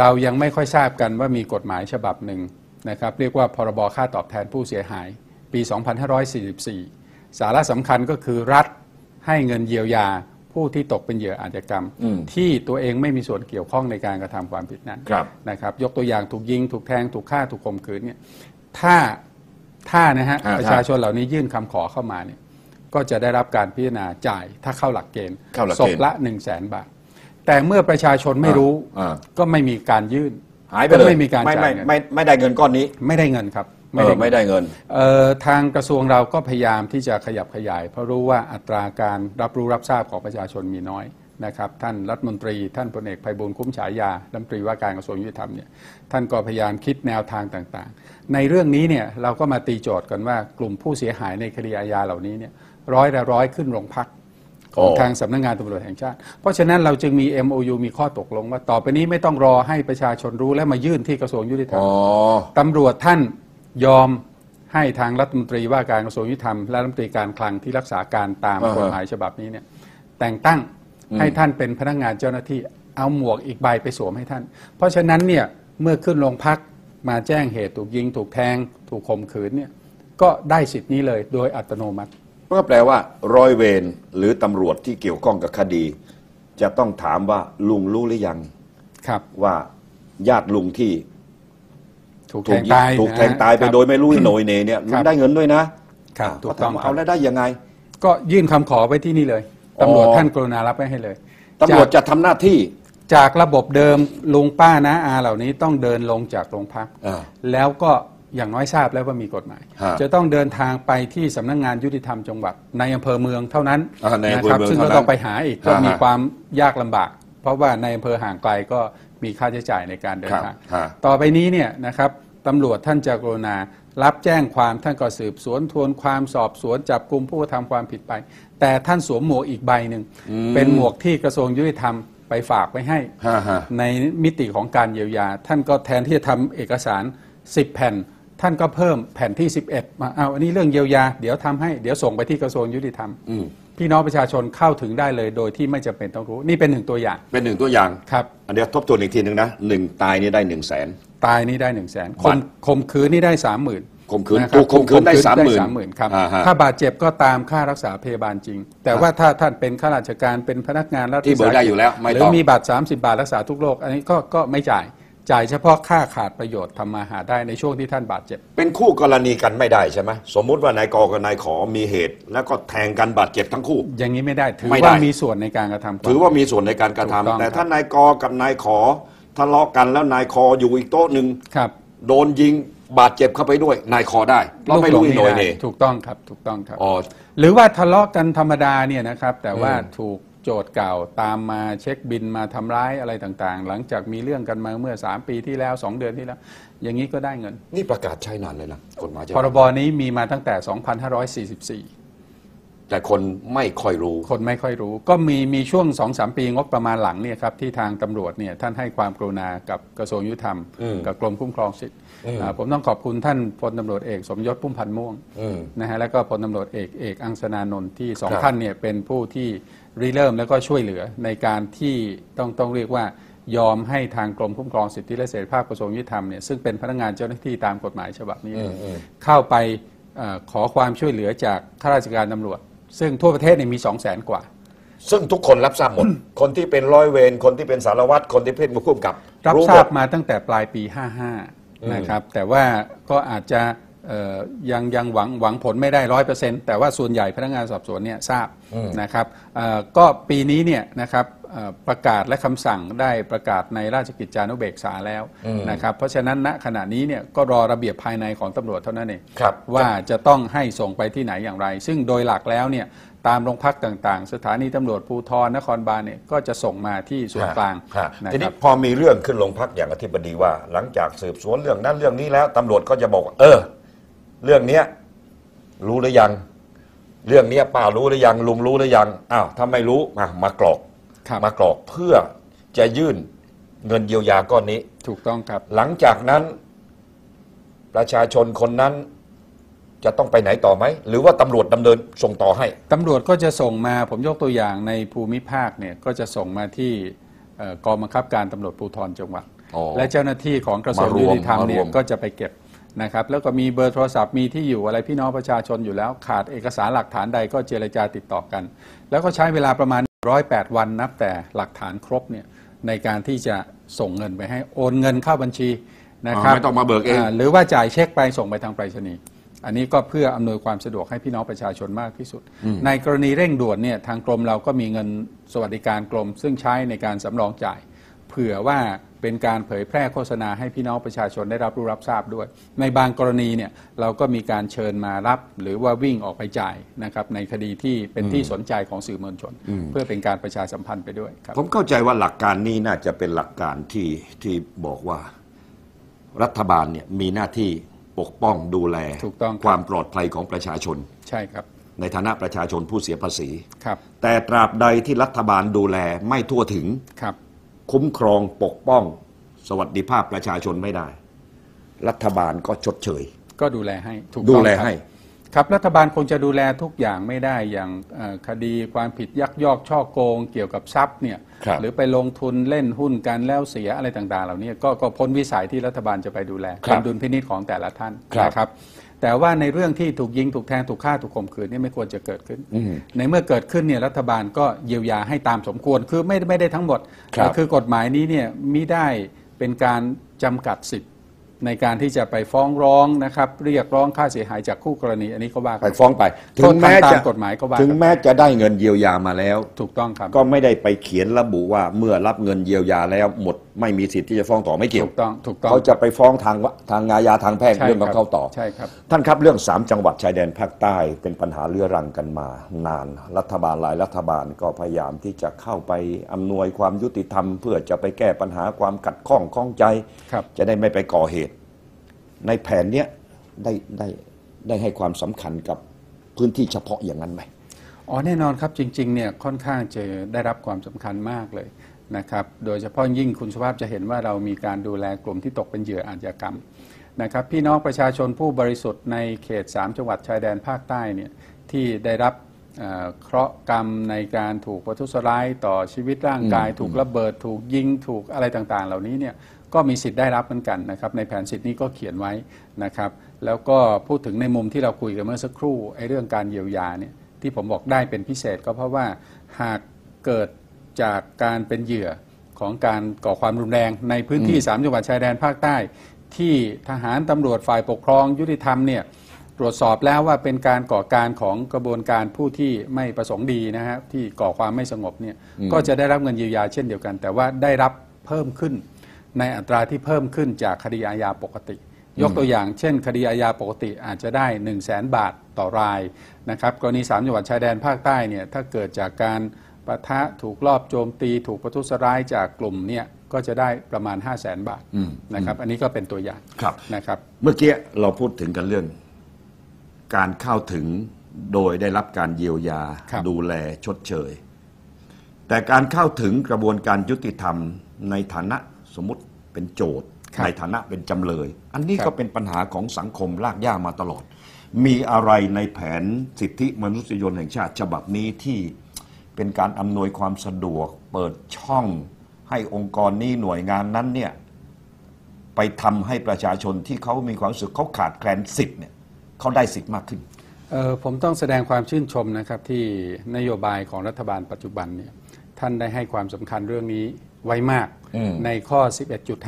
เรายังไม่ค่อยทราบกันว่ามีกฎหมายฉบับหนึ่งนะครับเรียกว่าพรบค่าตอบแทนผู้เสียหาย ปี 2544 สาระสำคัญก็คือรัฐให้เงินเยียวยาผู้ที่ตกเป็นเหยื่ออาชญากรรมอืมที่ตัวเองไม่มีส่วนเกี่ยวข้องในการกระทำความผิดนั้นครับนะครับ ยกตัวอย่างถูกยิง ถูกแทง ถูกฆ่า ถูกข่มขืนเนี่ยถ้าถ้านะฮะอ่าประชาชนเหล่านี้ยื่นคำขอเข้ามาเนี่ยก็จะได้รับการพิจารณาจ่ายถ้าเข้าหลักเกณฑ์เข้าหลักศเกพณฑ์ละ 1 0 0 0 0แสนบาท แต่เมื่อประชาชนไม่รู้อ่า ก็ไม่มีการยื่นหายไปเลยก็ไม่มีการไม่จ่าไม่ยเงินไม่ไม่ได้เงินก้อนนี้ไม่ได้เงินครับเออไม่ได้เงิน เอ่อทางกระทรวงเราก็พยายามที่จะขยับขยาย เพราะรู้ว่าอัตราการรับรู้รับทราบของประชาชนมีน้อยนะครับท่านรัฐมนตรี ท่านพลเอกไพบูลย์คุ้มฉายารัฐมนตรีว่าการกระทรวงยุติธรรมเนี่ยท่านก็พยายามคิดแนวทางต่างๆ ในเรื่องนี้เนี่ยเราก็มาตีโจทย์กันว่ากลุ่มผู้เสียหายในคดีอาญาเหล่านี้เนี่ยร้อยละร้อยขึ้นโรงพัก ของโอ้ทางสำนักงานตำรวจแห่งชาติ เพราะฉะนั้นเราจึงมี MOU มีข้อตกลงว่าต่อไปนี้ไม่ต้องรอให้ประชาชนรู้และมายื่นที่กระทรวงยุติธรรมอ๋อตำรวจท่านยอมให้ทางรัฐมนตรีว่าการกระทรวงยุติธรรมและรัฐมนตรีการคลังที่รักษาการตามอ่าฮะกฎหมายฉบับนี้เนี่ยแต่งตั้งให้ท่านเป็นพนักงานเจ้าหน้าที่เอาหมวกอีกใบไปสวมให้ท่าน เพราะฉะนั้นเนี่ยเมื่อขึ้นโรงพักมาแจ้งเหตุถูกยิง ถูกแทง ถูกข่มขืนเนี่ยก็ได้สิทธินี้เลยโดยอัตโนมัติ ก็แปลว่า ร้อยเวรหรือตำรวจที่เกี่ยวข้องกับคดี จะต้องถามว่าลุงรู้หรือยังครับ ว่าญาติลุงที่ถูกถูแทกงยิงตายถูกแทงนะฮะตายไปครับโดยไม่รู้โหนยเนเนี่ยครับได้เงินด้วยนะครับถูกต้องว่าครับเอาแล้วได้ยังไง ก็ยื่นคำขอไปที่นี่เลยอ๋อตำรวจท่านกรุณารับไว้ให้เลยตำรวจจากจะทำหน้าที่จากระบบเดิมลุงป้านะอาเหล่านี้ต้องเดินลงจากโรงพักอ่าแล้วก็ อย่างน้อยทราบแล้วว่ามีกฎหมาย ฮะจะต้องเดินทางไปที่สำนักงานยุติธรรมจังหวัด ในอำเภอเมืองเท่านั้นอ่าในอำเภอนะครัเมืองซึ่งเท่าก็นั้นต้องไปหาอีกก็ฮะมีความยากลำบาก เพราะว่าในอำเภอห่างไกลก็มีค่าใช้จ่ายในการเดินทางฮะ ต่อไปนี้เนี่ยนะครับตำรวจท่านจะกรุณา รับแจ้งความท่านก็สืบสวนทวนความสอบสวนจับกลุ่มผู้กระทำความผิดไป แต่ท่านสวมหมวกอีกใบหนึ่งเป็นหมวกที่กระทรวงยุติธรรมไปฝากไว้ให้ ฮะฮะ ในมิติของการเยียวยา ท่านก็แทนที่จะทำเอกสาร 10 แผ่น ท่านก็เพิ่มแผ่นที่ 11 มาเอาอันนี้เรื่องเยียวยา เดี๋ยวทำให้เดี๋ยวส่งไปที่กระทรวงยุติธรรมอืมพี่น้องประชาชนเข้าถึงได้เลยโดยที่ไม่จำเป็นต้องรู้ นี่เป็นหนึ่งตัวอย่าง เป็นหนึ่งตัวอย่างครับอันเดียวทบทวนอีกทีหนึ่งนะหนึ่งตายนี่ได้หนึ่งแสนตายนี่ได้หนึ่งแสนบัข่ตมรข่มขืนนี่ได้สามหมื่นข่มขืนถูกข่มขืนได้30,000สามหมื่นครับอ่าฮะถ้าบาดเจ็บก็ตามค่ารักษาพยาบาลจริง แต่ว่าถ้าท่านเป็นข้าราชการเป็นพนักงานรัฐที่เบิกได้อยู่แล้วไม่หรืต้อองมีบัตร30 บาทรักษาทุกโรคอันนี้ก็ก็ไม่จ่าย จ่ายเฉพาะค่าขาดประโยชน์ทำมาหาได้ในช่วงที่ท่านบาดเจ็บ เป็นคู่กรณีกันไม่ได้ใช่ไหมสมมุติว่านายกอกับนายขอมีเหตุ แล้วก็แทงกันบาดเจ็บทั้งคู่ อย่างนี้ไม่ได้ถือไม่ได้ ว่ามีส่วนในการกระทำความถือว่ามีส่วนในการกระถูกต้องทำแต่ครับ ถ้านายกอกับนายขอทะเลาะกันแล้วนายคออยู่อีกโต๊ะหนึ่งครับโดนยิงบาดเจ็บเข้าไปด้วย นายคอได้เพราะไม่รู้อีโหนยเนถูกต้องครับถูกต้องครับ อ๋อ หรือว่าทะเลาะกันธรรมดาเนี่ยนะครับ แต่ว่าอืม ถูก โจทย์เก่าตามมาเช็คบินมาทำร้ายอะไรต่างๆ หลังจากมีเรื่องกันมาเมื่อ 3 ปีที่แล้ว 2 เดือนที่แล้ว อย่างนี้ก็ได้เงิน นี่ประกาศใช้นานเลยนะกฎหมายจะพรบนี้มีมาตั้งแต่ 2544 แต่คนไม่ค่อยรู้ คนไม่ค่อยรู้ ก็มีมีช่วง2-3ปีงบประมาณหลังเนี่ยครับที่ทางตำรวจเนี่ยท่านให้ความกรุณากับกระทรวงยุติธรรมอืมกับกรมคุ้มครองสิทธิ์อืมอ่าผมต้องขอบคุณท่านพลตำรวจเอกสมยศพุ่มพันธ์ม่วงอืมนะฮะแล้วก็พลตำรวจเอกเอกอังสนานนท์ที่สองครับท่านเนี่ยเป็นผู้ที่ริเริ่มแล้วก็ช่วยเหลือในการที่ต้องต้องเรียกว่ายอมให้ทางกรมคุ้มครองสิทธิและเสรีภาพกระทรวงยุติธรรมเนี่ยซึ่งเป็นพนักงานเจ้าหน้าที่ตามกฎหมายฉบับนี้เนี่ยเข้าไปเออขอความช่วยเหลือจากข้าราชการตำรวจ ซึ่งทั่วประเทศเนี่ยมี2 0 0 0 0 0 กว่า ซึ่งทุกคนรับทราบหมด คนที่เป็นร้อยเวรคนที่เป็นสารวัตรคนที่เป็นผู้กำกับรับหทรามบดมาตั้งแต่ปลายปี 55 นะครับ แต่ว่าก็อาจจะเอ่อยังยังหวังหวังผลไม่ได้ร้อยเปอร์เซ็นต์แต่ว่าส่วนใหญ่พนักงานสอบสวนเนี่ยทราบนะครับเอ่อก็ปีนี้เนี่ยนะครับเอ่อ ประกาศและคำสั่งได้ประกาศในราชกิจจานุเบกษาแล้วนะครับเพราะฉะนั้นณขณะนี้เนี่ยก็รอระเบียบภายในของตำรวจเท่านั้นเองครับว่าจะต้องให้ส่งไปที่ไหนอย่างไร ซึ่งโดยหลักแล้วเนี่ยตามโรงพักต่างๆ สถานีตำรวจภูธรนครบาลเนี่ยก็จะส่งมาที่ส่วนกลางฮะนะทีคนี้รับพอมีเรื่องขึ้นโรงพักอย่างอธิบดีว่า หลังจากสืบสวนเรื่องนั้นเรื่องนี้แล้วตำรวจก็จะบอกว่าเออ เรื่องเนี้ยรู้หรือยัง เรื่องเนี้ยป้ารู้หรือยังลุงรู้หรือยังอ้าวถ้าไม่รู้มามากรอกครับ มากรอกเพื่อจะยื่นเงินเยียวยาก้อนนี้ ถูกต้องครับ หลังจากนั้นประชาชนคนนั้นจะต้องไปไหนต่อไหม หรือว่าตำรวจดำเนินส่งต่อให้ตำรวจก็จะส่งมาผมยกตัวอย่างในภูมิภาคเนี่ยก็จะส่งมาที่เอ่อกองบังคับการตำรวจภูธรจังหวัด อ๋อ และเจ้าหน้าที่ของกระทรวงมารวมยุติธรรมเนี่มายรวม ก็จะไปเก็บนะครับ แล้วก็มีเบอร์โทรศัพท์มีที่อยู่อะไรพี่น้องประชาชนอยู่แล้ว ขาดเอกสารหลักฐานใดก็เจรจาติดต่อกัน แล้วก็ใช้เวลาประมาณ 108วันนับแต่หลักฐานครบเนี่ยในการที่จะส่งเงินไปให้โอนเงินเข้าบัญชีนะครับอ๋อไม่ต้องมาเบิกเองหรือว่าจ่ายเช็คไปส่งไปทางไปรษณีย์อันนี้ก็เพื่ออำนวยความสะดวกให้พี่น้องประชาชนมากที่สุด ในกรณีเร่งด่วนเนี่ยทางกรมเราก็มีเงินสวัสดิการกรม ซึ่งใช้ในการสำรองจ่าย เผื่อว่า เป็นการเผยแพร่โฆษณาให้พี่น้องประชาชนได้รับรู้รับทราบด้วย ในบางกรณีเนี่ยเราก็มีการเชิญมารับหรือว่าวิ่งออกไปจ่ายนะครับในคดีที่เป็นที่สนใจของสื่อมวลชน เพื่อเป็นการประชาสัมพันธ์ไปด้วยครับผมเข้าใจว่าหลักการนี้น่าจะเป็นหลักการที่ที่บอกว่ารัฐบาลเนี่ยมีหน้าที่ปกป้องดูแลถูกต้องครับความปลอดภัยของประชาชน ใช่ครับ ในฐานะประชาชนผู้เสียภาษีครับ แต่ตราบใดที่รัฐบาลดูแลไม่ทั่วถึงครับ คุ้มครองปกป้อง สวัสดิภาพประชาชนไม่ได้ รัฐบาลก็ชดเชย ก็ดูแลให้ถูกดูต้องแลครับให้ ครับรัฐบาลคงจะดูแลทุกอย่างไม่ได้อย่างเอ่อคดีความผิดยักยอกช่อโกง เกี่ยวกับทรัพย์เนี่ยครับ หรือไปลงทุนเล่นหุ้นกันแล้วเสียอะไรต่างๆ เหล่านี้ก็ก็พ้นวิสัยที่รัฐบาลจะไปดูแลครับเป็นดุลพินิจของแต่ละท่านครับ นะครับ แต่ว่าในเรื่องที่ถูกยิงถูกแทงถูกฆ่าถูกข่มขืนนี่ไม่ควรจะเกิดขึ้นอืมในเมื่อเกิดขึ้นเนี่ยรัฐบาลก็เยียวยาให้ตามสมควร คือไม่ไม่ได้ทั้งหมดครับคือกฎหมายนี้เนี่ยมิได้เป็นการจำกัดสิทธิ์ ในการที่จะไปฟ้องร้องนะครับเรียกร้องค่าเสียหายจากคู่กรณี อันนี้ก็ว่ากัไปนฟ้องไปโทษทางตามกฎหมายก็ว่าถึงกันแม้จะได้เงินเยียวยามาแล้ว ถูกต้องครับก็ไม่ได้ไปเขียนระบุว่าเมื่อรับเงินเยียวยาแล้วหมดไม่มีสิทธิ์ที่จะฟ้องต่อไม่เกี่ยวถูกต้องถูกต้องเขาจะไปฟ้องทางวะทางอาญาทางแพ่งใช่เรื่องของคบเขาต่อใช่ครับท่านครับเรื่องสามจังหวัดชายแดนภาคใต้เป็นปัญหาเรื้อรังกันมา นานรัฐบาลหลายรัฐบาลก็พยายามที่จะเข้าไปอำนวยความยุติธรรม เพื่อจะไปแก้ปัญหาความขัดข้องข้องใจครับจะได้ไม่ไปก่อเหตุ ในแผนเนี้ยได้ได้ได้ให้ความสำคัญกับพื้นที่เฉพาะอย่างนั้นไหม อ๋อแน่นอนครับจริงๆเนี่ยค่อนข้างจะได้รับความสำคัญมากเลยนะครับโดยเฉพาะยิ่งคุณสุภาพจะเห็นว่าเรามีการดูแลกลุ่มที่ตกเป็นเหยื่ออาชญากรรมนะครับพี่น้องประชาชนผู้บริสุทธิ์ในเขต 3 จังหวัดชายแดนภาคใต้เนี่ยที่ได้รับเอ่อเคราะห์กรรมในการถูกประทุษร้ายต่อชีวิตร่างกาย ถูกระเบิดถูกยิงถูกอะไรต่างๆ เหล่านี้เนี่ย ก็มีสิทธิ์ได้รับเหมือนกันนะครับในแผนสิทธิ์นี้ก็เขียนไว้นะครับแล้วก็พูดถึงในมุมที่เราคุยกันเมื่อสักครู่ไอ้เรื่องการเยียวยาเนี่ยที่ผมบอกได้เป็นพิเศษก็เพราะว่าหากเกิดจากการเป็นเหยื่อของการก่อความรุนแรงในพื้นที่ 3 จังหวัดชายแดนภาคใต้ ที่ทหารตำรวจฝ่ายปกครองยุติธรรมเนี่ยตรวจสอบแล้วว่าเป็นการก่อการของกระบวนการผู้ที่ไม่ประสงค์ดีนะฮะที่ก่อความไม่สงบเนี่ยก็จะได้รับเงินเยียวยาเช่นเดียวกัน แต่ว่าได้รับเพิ่มขึ้น ในอัตราที่เพิ่มขึ้นจากคดีอาญาปกติ ยกตัวอย่างเช่น คดีอาญาปกติอาจจะได้ 1 0 0 0 0แสนบาทต่อรายนะครับกรณี 3 จังหวัดชายแดนภาคใต้เนี่ยถ้าเกิดจากการปะทะถูกลอบโจมตี ถูกประทุษร้ายจากกลุ่มเนี่ยก็จะได้ประมาณ 5 0 0แสนบาทอืมนะครับอันนี้ก็เป็นตัวอย่างครับนะครับเมื่อกี้เราพูดถึงกันเรื่อง การเข้าถึงโดยได้รับการเยียวยาครับดูแลชดเชย แต่การเข้าถึงกระบวนการยุติธรรมในฐานะ สมมติเป็นโจทย์ครับ ในฐานะเป็นจำเลย อันนี้ครับก็เป็นปัญหาของสังคมลากย่ามาตลอด มีอะไรในแผนสิทธิมนุษยชนแห่งชาติฉบับนี้ที่เป็นการอำนวยความสะดวก เปิดช่องให้องค์กรนี้หน่วยงานนั้นเนี่ยไปทำให้ประชาชนที่เขามีความรู้สึกเขาขาดแคลนสิทธิ์เนี่ยเขาได้สิทธิ์มากขึ้น เอ่อผมต้องแสดงความชื่นชมนะครับที่นโยบายของรัฐบาลปัจจุบันเนี่ยท่านได้ให้ความสำคัญเรื่องนี้ ไว้มากอืมในข้ออืม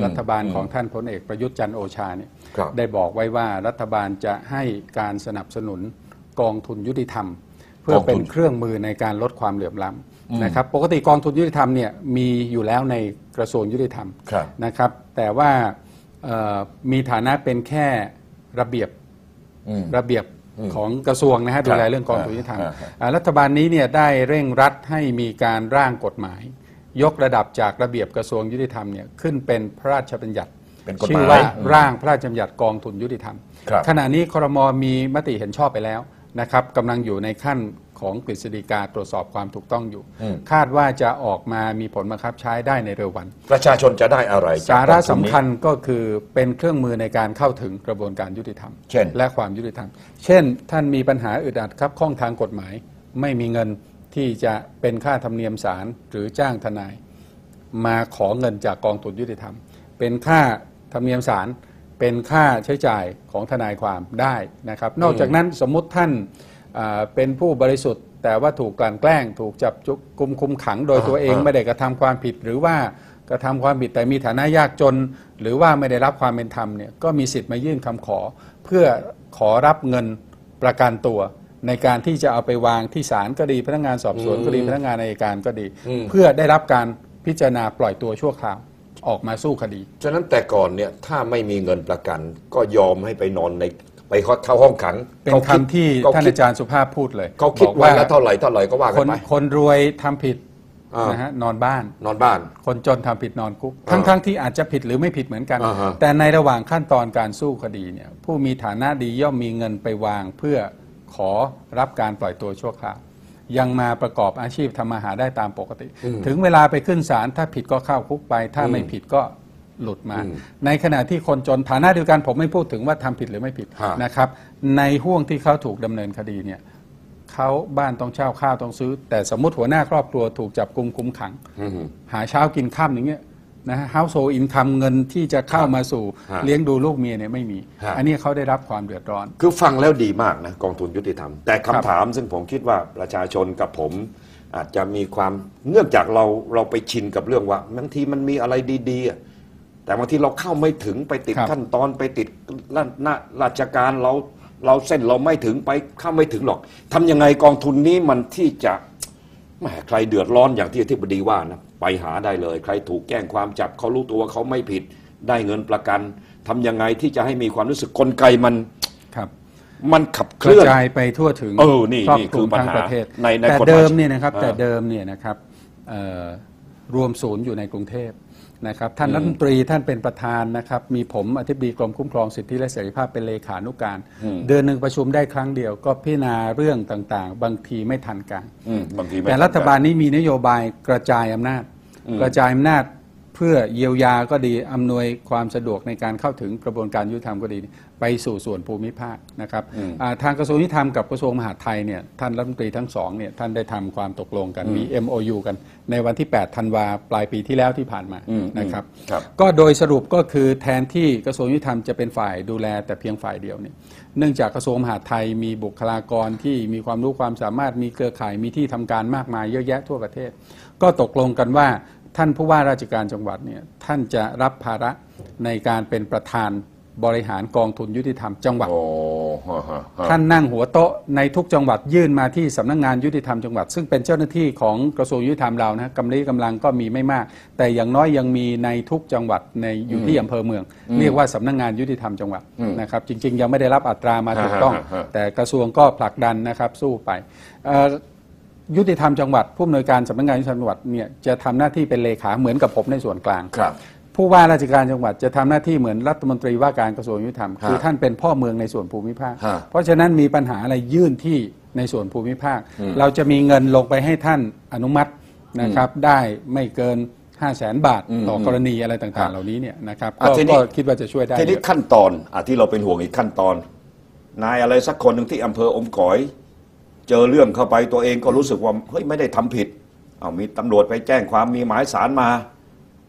11.5 รัฐบาลของท่านพลเอกประยุทธ์จันทร์โอชาเนี่ยครับได้บอกไว้ว่ารัฐบาลจะให้การสนับสนุนกองทุนยุติธรรม เพื่อเป็นเครื่องมือในการลดความเหลื่อมล้ำนะครับปกติกองทุนยุติธรรมเนี่ยมีอยู่แล้วในกระทรวงยุติธรรมครับนะครับแต่ว่าเอ่อมีฐานะเป็นแค่ระเบียบอืมระเบียบของกระทรวงนะฮะดูแลเรื่องกองทุนยุติธรรมอ่าฮะอ่ารัฐบาลนี้เนี่ยได้เร่งรัดให้มีการร่างกฎหมาย ยกระดับจากระเบียบกระทรวงยุติธรรมเนี่ยขึ้นเป็นพระราชบัญญัติเป็นกฎหมายชื่อว่าร่างพระราชบัญญัติกองทุนยุติธรรม ครับ ขณะนี้ครมมีมติเห็นชอบไปแล้วนะครับกำลังอยู่ในขั้นของกฤษฎีกาตรวจสอบความถูกต้องอยู่อืมคาดว่าจะออกมามีผลบังคับใช้ได้ในเร็ววัน ประชาชนจะได้อะไรจกสาระกองทุนสำนี้คัญก็คือเป็นเครื่องมือในการเข้าถึงกระบวนการยุติธรรม เช่น และความยุติธรรม เช่น ท่านมีปัญหาอึดอัดครับข้องทางกฎหมาย ไม่มีเงิน ที่จะเป็นค่าธรรมเนียมศาลหรือจ้างทนาย มาขอเงินจากกองทุนยุติธรรม เป็นค่าธรรมเนียมศาลเป็นค่าใช้จ่ายของทนายความได้นะครับ นอกจากนั้นสมมุติท่านอ่าเป็นผู้บริสุทธิ์ แต่ว่าถูกกลั่นแกล้ง ถูกจับจุกุมคุมขัง โดยอ่าตัวเองอ่าไม่ได้กระทำความผิด หรือว่ากระทำความผิดแต่มีฐานะยากจน หรือว่าไม่ได้รับความเป็นธรรมเนี่ยก็มีสิทธิ์มายื่นคำขอ เพื่อขอรับเงินประกันตัว ในการที่จะเอาไปวางที่ศาลก็ดีพนักงานสอบสวนก็ดีพนักงานอัยการก็ดี อืม เพื่อได้รับการพิจารณาปล่อยตัวชั่วคราวออกมาสู้คดี ฉะนั้นแต่ก่อนเนี่ยถ้าไม่มีเงินประกัน ก็ยอมให้ไปนอนในไปเข้าห้องขังเป็นเขาดคำที่เขาท่านคิดอาจารย์สุภาพพูดเลยเขาคิดบอกวันละเท่าไหร่เท่าไหร่ก็ว่าคกันนไป คนรวยทำผิดอ่าน นะฮะนอนบ้าน นอนบ้าน คนจนทำผิดนอนคุก อ่าทั้งทั้งที่อาจจะผิดหรือไม่ผิดเหมือนกัน อ่าฮะแต่ในระหว่างขั้นตอนการสู้คดีเนี่ยผู้มีฐานะดีย่อมมีเงินไปวางเพื่อ ขอรับการปล่อยตัวชั่วคราวยังมาประกอบอาชีพทำมาหาได้ตามปกติ ถึงเวลาไปขึ้นศาลถ้าผิดก็เข้าคุกไป ถ้าไม่ผิดก็หลุดมา ในขณะที่คนจนฐานะเดียวกันผมไม่พูดถึงว่าทำผิดหรือไม่ผิดฮะนะครับ ในห่วงที่เขาถูกดำเนินคดีเนี่ยเขาบ้านต้องเช่าข้าวต้องซื้อ แต่สมมติหัวหน้าครอบครัวถูกจับกุมคุมขังอืมหาเช้ากินข้ามอย่างเงี้ย นะฮะ household income เงินที่จะเข้ามาสู่ฮะเลี้ยงดูลูกเมียเนี่ยไม่มี ฮะ อันนี้เขาได้รับความเดือดร้อน คือฟังแล้วดีมากนะกองทุนยุติธรรม แต่คำครับถามซึ่งผมคิดว่าประชาชนกับผม อาจจะมีความเนื่องจากเราเราไปชินกับเรื่องว่าบางทีมันมีอะไรดีๆอะแต่บางทีเราเข้าไม่ถึงไปติดครับ ขั้นตอนไปติดราชนาราชการเราเราเส้นเราไม่ถึงไปเข้าไม่ถึงหรอกทำยังไงกองทุนนี้มันที่จะ แหมใครเดือดร้อนอย่างที่อธิบดีว่านะไปหาได้เลย ใครถูกแจ้งความจับเขารู้ตัวเขาไม่ผิด ได้เงินประกันทำยังไงที่จะให้มีความรู้สึกกลไกมันครับมันขับเคกระลื่อนจายไปทั่วถึงเออนี่ครอบนี่คลุมคือปัญทั้งหาประเทศในในแต่กฎหมายเดิมเนี่ยนะครับอ่าแต่เดิมเนี่ยนะครับเอ่อรวมศูนย์อยู่ในกรุงเทพ นะครับท่านรัฐมนตรีท่านเป็นประธานนะครับมีผมอธิบดีกรมคุ้มครองสิทธิและเสรีภาพเป็นเลขานุการ เดือนหนึ่งประชุมได้ครั้งเดียว ก็พิจารณาเรื่องต่างๆ บางทีไม่ทันการอืมบางทีไม่แต่รัฐบาลนี้มีนโยบายกระจายอำนาจ กระจายอำนาจ เพื่อเยียวยาก็ดีอำนวยความสะดวกในการเข้าถึงกระบวนการยุติธรรมก็ดี ไปสู่ส่วนภูมิภาคนะครับอ่าทางกระทรวงยุติธรรมกับกระทรวงมหาดไทยเนี่ยท่านรัฐมนตรีทั้งสองเนี่ยท่านได้ทำความตกลงกันมี MOU กัน ในวันที่ 8 ธันวาปลายปีที่แล้วที่ผ่านมานะครับครับก็โดยสรุปก็คือแทนที่กระทรวงยุติธรรมจะเป็นฝ่ายดูแลแต่เพียงฝ่ายเดียวเนี่ยเนื่องจากกระทรวงมหาดไทยมีบุคลากรที่มีความรู้ความสามารถมีเครือข่ายมีที่ทำการมากมายเยอะแยะทั่วประเทศ ก็ตกลงกันว่า ท่านผู้ว่าราชการจังหวัดเนี่ยท่านจะรับภาระในการเป็นประธานบริหารกองทุนยุติธรรมจังหวัด โอ้ฮะฮะฮะท่านนั่งหัวโต๊ะในทุกจังหวัดยื่นมาที่สำนักงานยุติธรรมจังหวัด ซึ่งเป็นเจ้าหน้าที่ของกระทรวงยุติธรรมเรานะกำลังกำลังก็มีไม่มาก แต่อย่างน้อยยังมีในทุกจังหวัดในอยู่ที่อำเภอเมือง เรียกว่าสำนักงานยุติธรรมจังหวัดนะครับจริง ๆ ยังไม่ได้รับอัตรามาถูกต้อง ฮะฮะฮะ แต่กระทรวงก็ผลักดันนะครับสู้ไปเอ่อ ยุติธรรมจังหวัดผู้อำนวยการสำนักงานยุติธรรมจังหวัดเนี่ยจะทำหน้าที่เป็นเลขาเหมือนกับผมในส่วนกลางครับ ผู้ว่าราชการจังหวัดจะทำหน้าที่เหมือนรัฐมนตรีว่าการกระทรวงยุติธรรมคือท่านเป็นพ่อเมืองในส่วนภูมิภาคฮะเพราะฉะนั้นมีปัญหาอะไรยื่นที่ในส่วนภูมิภาค เราจะมีเงินลงไปให้ท่านอนุมัตินะครับได้ไม่เกิน5 0 0แสนบาทต่อกรณีอะไรต่างๆ เหล่านี้เนี่ยนะครับอะก็ทีนี้ก็คิดว่าจะช่วยได้ทีนี้เยอะขั้นตอนอะที่เราเป็นห่วงอีกขั้นตอน นายอะไรสักคนหนึ่งที่อำเภออมก๋อย เจอเรื่องเข้าไปตัวเองก็รู้สึกว่าเฮ้ยไม่ได้ทำผิดเอามีตำรวจไปแจ้งความมีหมายสารมา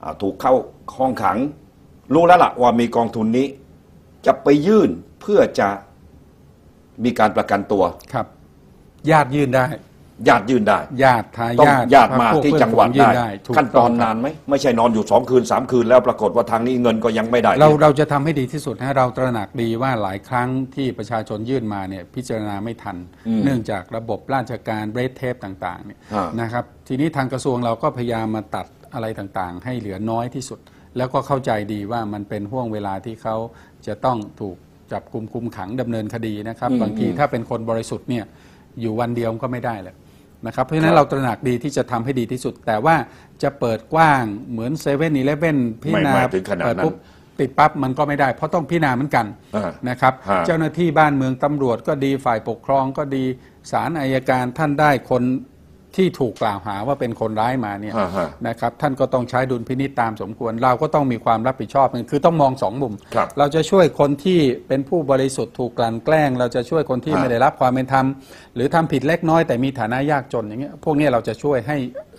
อะถูกเข้าห้องขัง รู้แล้วล่ะว่ามีกองทุนนี้ จะไปยื่นเพื่อจะมีการประกันตัวครับ ญาติยื่นได้ ญาติยื่นได้ ญาติทาต้องยาทญาติมาพกที่เพื่อนจังหวัดฝูยื่ได้ ถูกขั้นตอนงครับนานไหมไม่ใช่นอนอยู่สองคืนสามคืนแล้วปรากฏว่าทางนี้เงินก็ยังไม่ได้เราเราจะทำให้ดีที่สุดนะเราตระหนักดีว่าหลายครั้งที่ประชาชนยื่นมาเนี่ยพิจารณาไม่ทัน เนื่องจากระบบราชการเรดเทปต่างๆเนี่ยฮะ นะครับทีนี้ทางกระทรวงเราก็พยายามมาตัดอะไรต่างๆ ให้เหลือน้อยที่สุด แล้วก็เข้าใจดีว่ามันเป็นห่วงเวลาที่เขาจะต้องถูกจับกุมคุมขังดำเนินคดีนะครับบางทีถ้าเป็นคนบริสุทธิ์เนี่ยอยู่วันเดียวก็ไม่ได้เลย นะครับเพราะฉะนั้นเราตระหนักดีที่จะทำให้ดีที่สุด แต่ว่าจะเปิดกว้างเหมือนเซเว่นอีเลฟเว่นพิจารณาไม่ไม่ถึงขนาดนั้นเปิปุ๊บติดปั๊บมันก็ไม่ได้ เพราะต้องพิจารณาเหมือนกันอ่านะครับฮะ เจ้าหน้าที่บ้านเมืองตำรวจก็ดีฝ่ายปกครองก็ดีศาลอายการท่านได้คน ที่ถูกกล่าวหาว่าเป็นคนร้ายมาเนี่ยฮะฮะนะครับท่านก็ต้องใช้ดุลพินิจตามสมควร เราก็ต้องมีความรับผิดชอบคือต้องมองสองมุมครับเราจะช่วยคนที่เป็นผู้บริสุทธิ์ถูกกลั่นแกล้ง เราจะช่วยคนที่ฮะไม่ได้รับความเป็นธรรม หรือทำผิดเล็กน้อยแต่มีฐานะยากจนอย่างเงี้ยพวกเนี้ยเราจะช่วยให้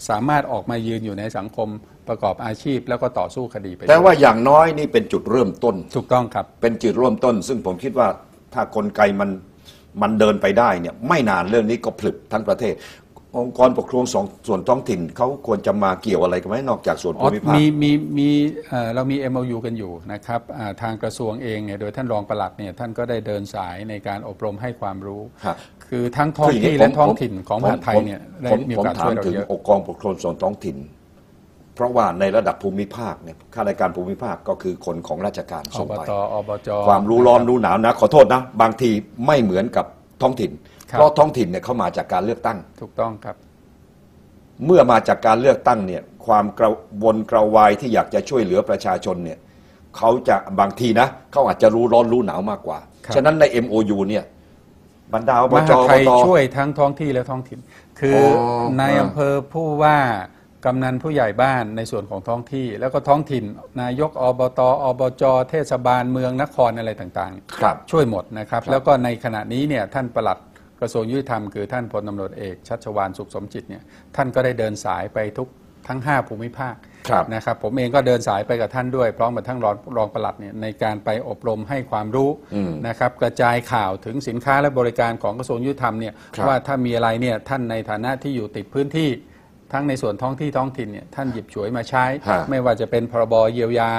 สามารถออกมายืนอยู่ในสังคมประกอบอาชีพแล้วก็ต่อสู้คดีไปแต่ว่าอย่างน้อยนี่เป็นจุดเริ่มต้นถูกต้องครับ เป็นจุดเริ่มต้น ซึ่งผมคิดว่าถ้ากลไกมันมันเดินไปได้เนี่ยไม่นานเรื่องนี้ก็ผลึกทั้งประเทศ องค์กรปกครองสองส่วนท้องถิ่นเขาควรจะมาเกี่ยวอะไรกันไหมนอกจากส่วนอ๋ภูอมิภาค มีมีมีเอ่อเรามี MOU กันอยู่นะครับอ่าทางกระทรวงเองเนี่ยโดยท่านรองปลัดเนี่ยท่านก็ได้เดินสายในการอบรมให้ความรู้ฮะคือทั้งท้องคืย่าที่นี้และผมท้องผมถิ่นของผมมหาดไทยเนี่ยได้ผมมีโอผมกาสถาช่วมยเราถึงเยอะ องค์กรปกครองส่วนท้องถิ่น เพราะว่าในระดับภูมิภาคเนี่ยข้าราชการภูมิภาคก็คือคนของราชการอส่งบไป ตอบจ ความรู้ร้อนรู้หนาวนะ ขอโทษนะ บางทีไม่เหมือนกับท้องถิ่น ครับ เพราะท้องถิ่นเนี่ยเขามาจากการเลือกตั้ง ถูกต้องครับ เมื่อมาจากการเลือกตั้งเนี่ยความกระวนกระวายที่อยากจะช่วยเหลือประชาชนเนี่ยเขาจะบางทีนะเขาอาจจะรู้ร้อนรู้หนาวมากกว่า ครับ ฉะนั้นใน MOU เนี่ยบรรดาอบมจหาดอไทบยต ช่วยทั้งท้องที่และท้องถิ่น คือออ ในอ่าอำเภอผู้ว่ากำนันผู้ใหญ่บ้านในส่วนของท้องที่ แล้วก็ท้องถิ่น นายกอบตอบจ เทศบาลเมืองนครอะไรต่างๆ ครับ ช่วยหมดนะครับครับแล้วก็ในขณะนี้เนี่ยท่านประหลัด กระทรวงยุติธรรมคือท่านพลตำรวจเอกชัชวานสุขสมจิตเนี่ยท่านก็ได้เดินสายไปทุกทั้ง 5 ภูมิภาคครับนะครับผมเองก็เดินสายไปกับท่านด้วย พร้อมกับทั้งรองรองประหลัดเนี่ยในการไปอบรมให้ความรู้อืมนะครับกระจายข่าวถึงสินค้าและบริการของกระทรวงยุติธรรมเนี่ยครับว่าถ้ามีอะไรเนี่ยท่านในฐานะที่อยู่ติดพื้นที่ทั้งในส่วนท้องที่ท้องถิ่นเนี่ยท่านหยิบฉวยมาใช้ฮะไม่ว่าจะเป็นพรบเยียวยา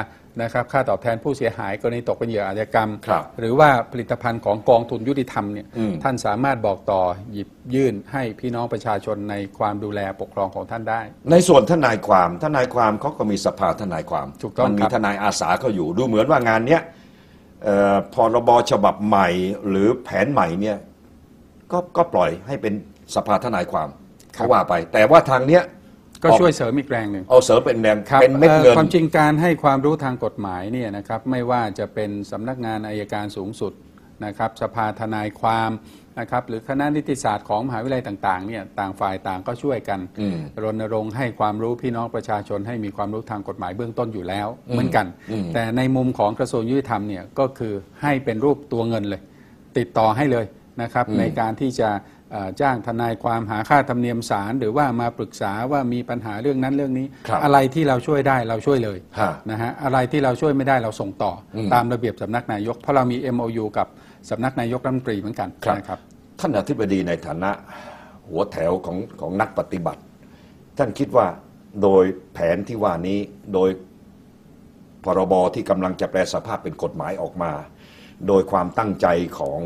นะครับค่าตอบแทนผู้เสียหายกรณีตกเป็นเหยื่ออาชญากรรม ครับหรือว่าผลิตภัณฑ์ของกองทุนยุติธรรมเนี่ยอืม ท่านสามารถบอกต่อหยิบยื่นให้พี่น้องประชาชนในความดูแลปกครองของท่านได้ ในส่วนทนายความทนายความเขาก็มีสภาทนายความถูกต้องมันมีครับ ทนายอาสาเขาอยู่ดูเหมือนว่างานเนี้ยเอ่อพรบฉบับใหม่หรือแผนใหม่เนี่ยก็ก็ปล่อยให้เป็นสภาทนายความเขาว่าไป แต่ว่าทางเนี้ย ก็ออกช่วยเสริมอีกแรงหนึ่งเอาเสริมเป็นแรงครับเป็นเม็ดอ่อเงินความจริงการให้ความรู้ทางกฎหมายเนี่ยนะครับไม่ว่าจะเป็นสำนักงานอายการสูงสุดนะครับสภาทนายความนะครับหรือคณะนิติศาสตร์ของมหาวิทยาลัยต่างๆเนี่ยต่างฝ่ายต่างก็ช่วยกันอืมรณรงค์ให้ความรู้พี่น้องประชาชนให้มีความรู้ทางกฎหมายเบื้องต้นอยู่แล้วเหมือนกันอืมแต่ในมุมของกระทรวงยุติธรรมเนี่ยก็คือให้เป็นรูปตัวเงินเลย ติดต่อให้เลยนะครับอืมในการที่จะเอ่อ จ้างทนายความหาค่าธรรมเนียมศาลหรือว่ามาปรึกษาว่ามีปัญหาเรื่องนั้นเรื่องนี้ครับอะไรที่เราช่วยได้เราช่วยเลยฮะนะฮะอะไรที่เราช่วยไม่ได้เราส่งต่ออมตามระเบียบสำนักนายก เพราะเรามี MOU กับสำนักนายกรัฐมนตรีเหมือนกันครับนะครับท่านอธิบดีในฐานะหัวแถวของของนักปฏิบัติ ท่านคิดว่าโดยแผนที่ว่านี้โดยพรบที่กำลังจะแปลสภาพเป็นกฎหมายออกมา โดยความตั้งใจของ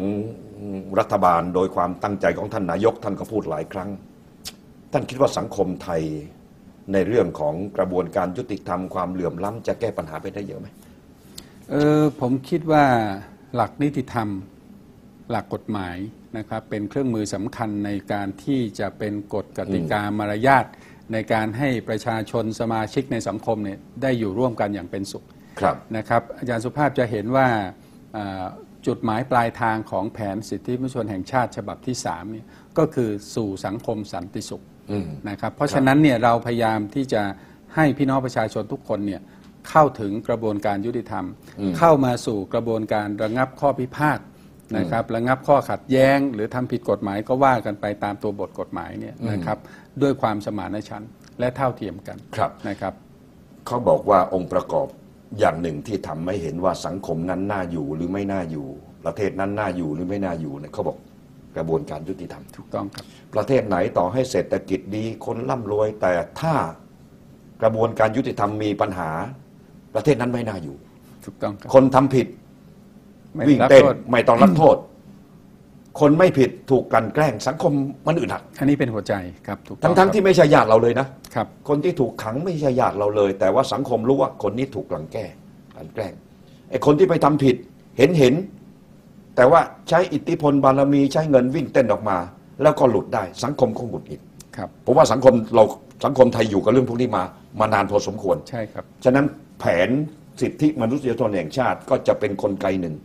รัฐบาลโดยความตั้งใจของท่านนายกท่านก็พูดหลายครั้ง ท่านคิดว่าสังคมไทยในเรื่องของกระบวนการยุติธรรมความเหลื่อมล้ำจะแก้ปัญหาไปได้เยอะไหมเออผมคิดว่าหลักนิติธรรมหลักกฎหมายนะครับเป็นเครื่องมือสำคัญในการที่จะเป็นกฎกติกามารยาทในการให้ประชาชนสมาชิกในสังคมเนี่ยได้อยู่ร่วมกันอย่างเป็นสุขครับนะครับอาจารย์สุภาพจะเห็นว่าอ่า จุดหมายปลายทางของแผนสิทธิมนุษยชนแห่งชาติฉบับที่3เนี่ยก็คือสู่สังคมสันติสุขอืมนะครับเพราะฉะนั้นเนี่ยเราพยายามที่จะให้พี่น้องประชาชนทุกคนเนี่ยเข้าถึงกระบวนการยุติธรรมอืมเข้ามาสู่กระบวนการระงับข้อพิพาทนะครับระงับข้อขัดแย้ง หรือทำผิดกฎหมายก็ว่ากันไปตามตัวบทกฎหมายเนี่ยนะครับด้วยความสมานฉันท์และเท่าเทียมกันครับนะครับเขาบอกว่าองค์ประกอบ อย่างหนึ่งที่ทำให้เห็นว่าสังคมนั้นน่าอยู่หรือไม่น่าอยู่ ประเทศนั้นน่าอยู่หรือไม่น่าอยู่เนี่ยเขาบอกกระบวนการยุติธรรมถูกต้องครับ ประเทศไหนต่อให้เศรษฐกิจดีคนร่ำรวย แต่ถ้ากระบวนการยุติธรรมมีปัญหา ประเทศนั้นไม่น่าอยู่ ถูกต้องครับคนทำผิดไม่วิ่งรับเต้นโทษไม่ต้องรับโทษ คนไม่ผิดถูกกลันแกล้งสังคมมันอึดอัดอันนี้เป็นหัวใจครับถูกต้ทั้องงทั้งครับที่ไม่ใช่ญาติเราเลยนะ ครับ คนที่ถูกขังไม่ใช่ญาติเราเลย แต่ว่าสังคมรู้ว่าคนนี้ถูกกลั่นแกล้งกลั่นแกล้งไอ้คนที่ไปทำผิดเห็นเห็น แต่ว่าใช้อิทธิพลบารมีใช้เงินวิ่งเต้นออกมา แล้วก็หลุดได้สังคมคงหงุดหงิดครับ ผมว่าสังคมเราสังคมไทยอยู่กับเรื่องพวกนี้มามานานพอสมควร ใช่ครับ ฉะนั้นแผนสิทธิมนุษยชนแห่งชาติก็จะเป็นนกลไกหนึ่ง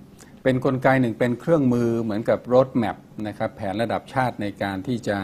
เป็นกลไกหนึ่งเป็นเครื่องมือเหมือนกับรถแมพนะครับแผนระดับชาติในการที่จะ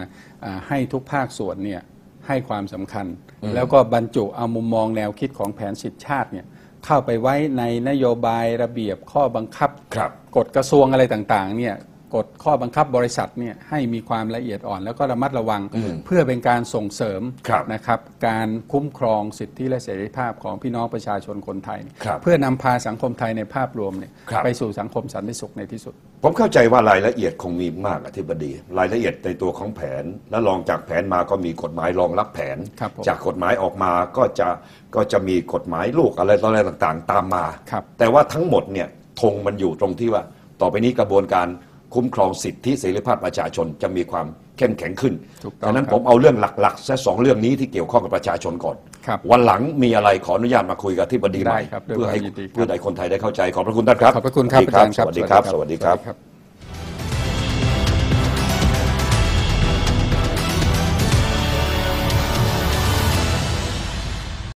อ่าให้ทุกภาคส่วนเนี่ยให้ความสำคัญ แล้วก็บรรจุเอามุมมองแนวคิดของแผนสิทธิชาติเนี่ยเข้าไปไว้ในนโยบายระเบียบข้อบังคับครับกฎกระทรวงอะไรต่างๆเนี่ย กฎข้อบังคับบริษัทเนี่ยให้มีความละเอียดอ่อน แล้วก็ระมัดระวังอืมเพื่อเป็นการส่งเสริมครับนะครับการคุ้มครองสิทธิและเสรีภาพของพี่น้องประชาชนคนไทยครับเพื่อนำพาสังคมไทยในภาพรวมเนี่ยครับไปสู่สังคมสันติสุขในที่สุด ผมเข้าใจว่ารายละเอียดคงมีมากอธิบดี รายละเอียดในตัวของแผน และรองจากแผนมาก็มีกฎหมายรองรับแผนครับผมจากกฎหมายออกมาก็จะก็จะมีกฎหมายลูกอะไรต่ออะไรต่างๆ ตามมาครับแต่ว่าทั้งหมดเนี่ยธงมันอยู่ตรงที่ว่าต่อไปนี้กระบวนการ คุ้มครองสิทธิเสรีภาพประชาชนจะมีความเข้มแข็งขึ้นถูกต้องดังนั้นครับผมเอาเรื่องหลักๆแค่สองเรื่องนี้ที่เกี่ยวข้องกับประชาชนก่อนครับวันหลังมีอะไรขออนุญาตมาคุยกับที่บดีใหม่ได้ครับด้วยเพื่อให้ความยินดีครับเพื่อให้คนไทยได้เข้าใจขอบพระคุณท่านครับ ขอบพระคุณครับอาจารย์ครับ สวัสดีครับ สวัสดีครับครับ